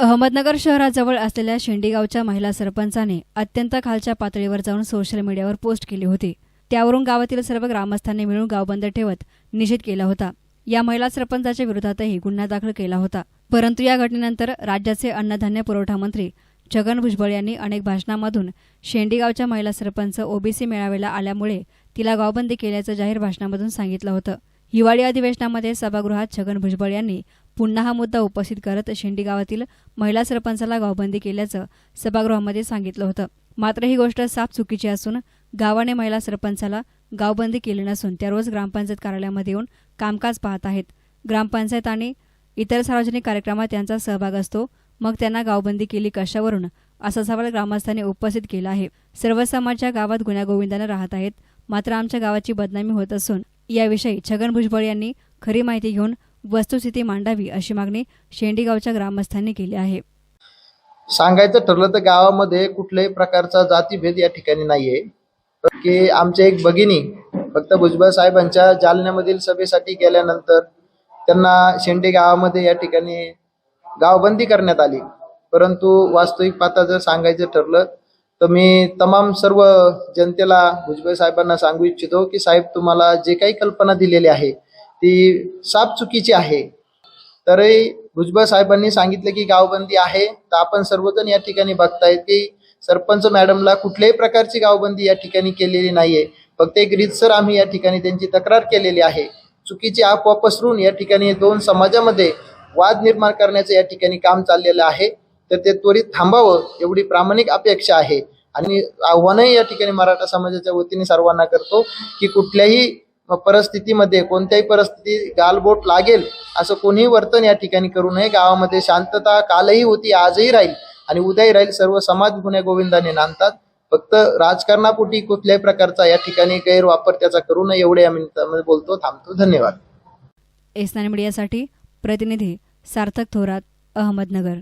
अहमदनगर शहराजवळ असलेल्या शेंडीगावच्या महिला सरपंचाने अत्यंत खालच्या पातळीवर जाऊन सोशल मीडियावर पोस्ट केली होती. त्यावरून गावातील सर्व ग्रामस्थांनी मिळून गाव बंद ठेवत निषेध केला होता. या महिला सरपंचाच्या विरोधातही गुन्हा दाखल केला होता. परंतु या घटनेनंतर राज्याचे अन्नधान्य पुरवठा मंत्री छगन भुजबळ यांनी अनेक भाषणांमधून शेंडीगावच्या महिला सरपंच ओबीसी मेळाव्याला आल्यामुळे तिला गावबंदी केल्याचं जाहीर भाषणामधून सांगितलं होतं. हिवाळी अधिवेशनामध्ये सभागृहात छगन भुजबळ यांनी पुन्हा हा मुद्दा उपस्थित करत शेंडी गावातील महिला सरपंचाला गावबंदी केल्याचं सभागृहामध्ये सांगितलं होतं. मात्र ही गोष्ट साफ चुकीची असून गावाने महिला सरपंचाला गावबंदी केली नसून त्या रोज ग्रामपंचायत कार्यालयामध्ये येऊन कामकाज पाहत आहेत. ग्रामपंचायत आणि इतर सार्वजनिक कार्यक्रमात त्यांचा सहभाग असतो. मग त्यांना गावबंदी केली कशावरून? असा सवाल ग्रामस्थांनी उपस्थित केला आहे. सर्व समाजच्या गावात गुण्यागोविंदाने राहत आहेत. मात्र आमच्या गावाची बदनामी होत असून याविषयी छगन भुजबळ यांनी खरी माहिती घेऊन वस्तुस्थिती मांडावी अशी मागणी शेंडीगावच्या ग्रामस्थांनी केली आहे. सांगायचं ठरलं तर गावामध्ये कुठल्याही प्रकारचा जातीभेद या ठिकाणी नाहीये. की आमच्या एक भगिनी फक्त भुजबळ साहेबांच्या जालन्यामधील सभेसाठी गेल्यानंतर त्यांना शेंडे गावामध्ये या ठिकाणी गावबंदी करण्यात आली. परंतु वास्तविक पाहता जर सांगायचं ठरलं तर मी तमाम सर्व जनतेला भुजबळ साहेबांना सांगू इच्छितो की साहेब तुम्हाला जे काही कल्पना दिलेली आहे ती साफ चुकीची आहे. तरी भुजबळ साहेबांनी सांगितलं की गावबंदी आहे. तर आपण सर्वजण या ठिकाणी बघतायत की सरपंच मॅडमला कुठल्याही प्रकारची गावबंदी या ठिकाणी केलेली नाहीये. फक्त एक रीतसर आम्ही या ठिकाणी त्यांची तक्रार केलेली आहे. चुकीची आपोआप पसरून या ठिकाणी दोन समाजामध्ये वाद निर्माण करण्याचं या ठिकाणी काम चाललेलं आहे. तर ते त्वरित थांबावं एवढी प्रामाणिक अपेक्षा आहे. आणि आव्हानही या ठिकाणी मराठा समाजाच्या वतीने सर्वांना करतो की कुठल्याही परिस्थितीमध्ये कोणत्याही परिस्थिती गालबोट लागेल असं कोणीही वर्तन या ठिकाणी करू नये. गावामध्ये शांतता कालही होती आजही राहील आणि उद्याही राहील. सर्व समाज गुन्हे गोविंदाने नांदतात. फक्त राजकारणापोटी कुठल्याही प्रकारचा या ठिकाणी गैरवापर त्याचा करू नये एवढे या मिनिटामध्ये बोलतो. थांबतो. धन्यवाद. एसनान मीडियासाठी प्रतिनिधी सार्थक थोरात अहमदनगर.